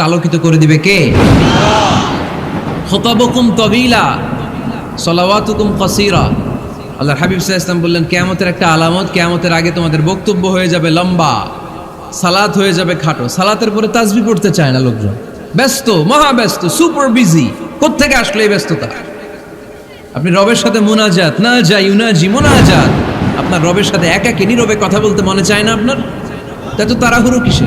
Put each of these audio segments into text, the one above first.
আকাশটা আলোকিত করে দিবে কে? খতাবকুম তবিলা সলাওয়াতুকুম কসিরা। আল্লাহ হাবিব ইসলাম বললেন কেয়ামতের একটা আলামত কেয়ামতের আগে তোমাদের বক্তব্য হয়ে যাবে লম্বা সালাত হয়ে যাবে খাটো। সালাতের পরে তাজবি পড়তে চায় না লোকজন। ব্যস্ত মহা ব্যস্ত সুপার বিজি কোত্থেকে আসলে এই ব্যস্ততা? আপনি রবের সাথে মোনাজাত না যাই ইউনাজি মোনাজাত। আপনার রবের সাথে একাকে নীরবে কথা বলতে মনে চায় না আপনার? তা তো তাড়াহুড়ো কিসে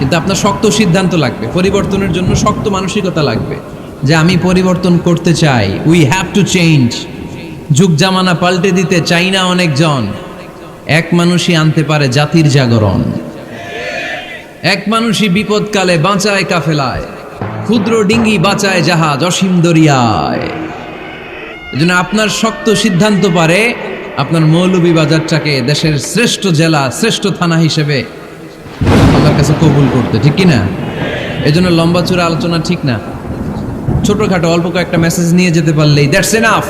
কিন্তু আপনার শক্ত সিদ্ধান্ত লাগবে, পরিবর্তনের জন্য শক্ত মানসিকতা লাগবে যে আমি পরিবর্তন করতে চাই। উই হ্যাভ টু চেঞ্জ যুগ জামানা পাল্টে দিতে চাই না অনেকজন। এক মানুষই আনতে পারে জাতির জাগরণ। এক মানুষই বিপদকালে বাঁচায় কাফেলায়। ক্ষুদ্র ডিঙ্গি বাঁচায় জাহাজ অসীম দরিয়ায়। এজন্য আপনার শক্ত সিদ্ধান্ত পারে, আপনার মৌলভী বাজারটাকে দেশের শ্রেষ্ঠ জেলা, শ্রেষ্ঠ থানা হিসেবে আল্লাহর কাছে কবুল করতে ঠিক কি না এজন্য লম্বা চূড়া আলোচনা ঠিক না। ছোটখাটো অল্প কয়েকটা মেসেজ নিয়ে যেতে পারলেই that's enough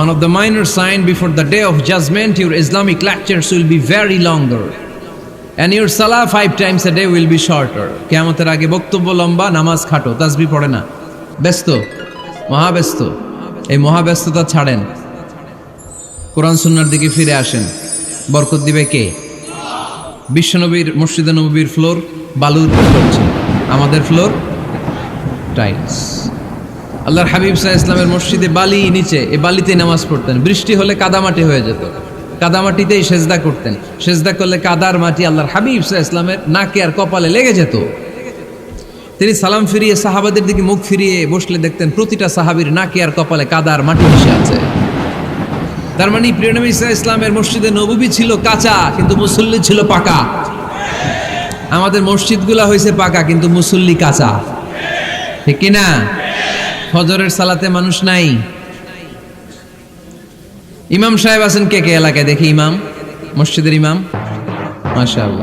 One of the minor sign before the day of judgment, your Islamic lectures will be very longer. And your salah five times a day will be shorter. কেয়ামতের আগে বক্তব্য লম্বা নামাজ খাটো তাজবি পড়ে না। ব্যস্ত? মহাব্যস্ত? এই মহাব্যস্ততা ছাড়েন। কোরআন সুন্নার দিকে ফিরে আসেন। বরকত দিবে কে? বিশ্বনবীর, মসজিদে নবীর ফ্লোর বালুর ফ্লোর আমাদের ফ্লোর টাইলস আল্লাহর হাবিব সাহা ইসলামের মসজিদে বালি নিচে, এ বালিতে নামাজ পড়তেন। বৃষ্টি হলে কাদামাটি হয়ে যেত। কাদামাটিতেই সেজদা করতেন। সেজদা করলে কাদার মাটি আল্লাহর হাবিব সাহা ইসলামের নাকে আর কপালে লেগে যেত। তিনি সালাম ফিরিয়ে সাহাবাদের দিকে মুখ ফিরিয়ে বসলে দেখতেন প্রতিটা সাহাবীর নাকে আর কপালে কাদার মাটি মিশে আছে। তার মানে প্রিয়নবী ইসা ইসলামের মসজিদে নবী ছিল কাঁচা, কিন্তু মুসল্লি ছিল পাকা। আমাদের মসজিদগুলা হয়েছে পাকা, কিন্তু মুসল্লি কাঁচা। ঠিক কিনা? ফজরের সালাতে মানুষ নাই। ইমাম সাহেব আছেন কে কে এলাকায়? দেখি ইমাম, মসজিদের ইমাম। মাশাআল্লাহ।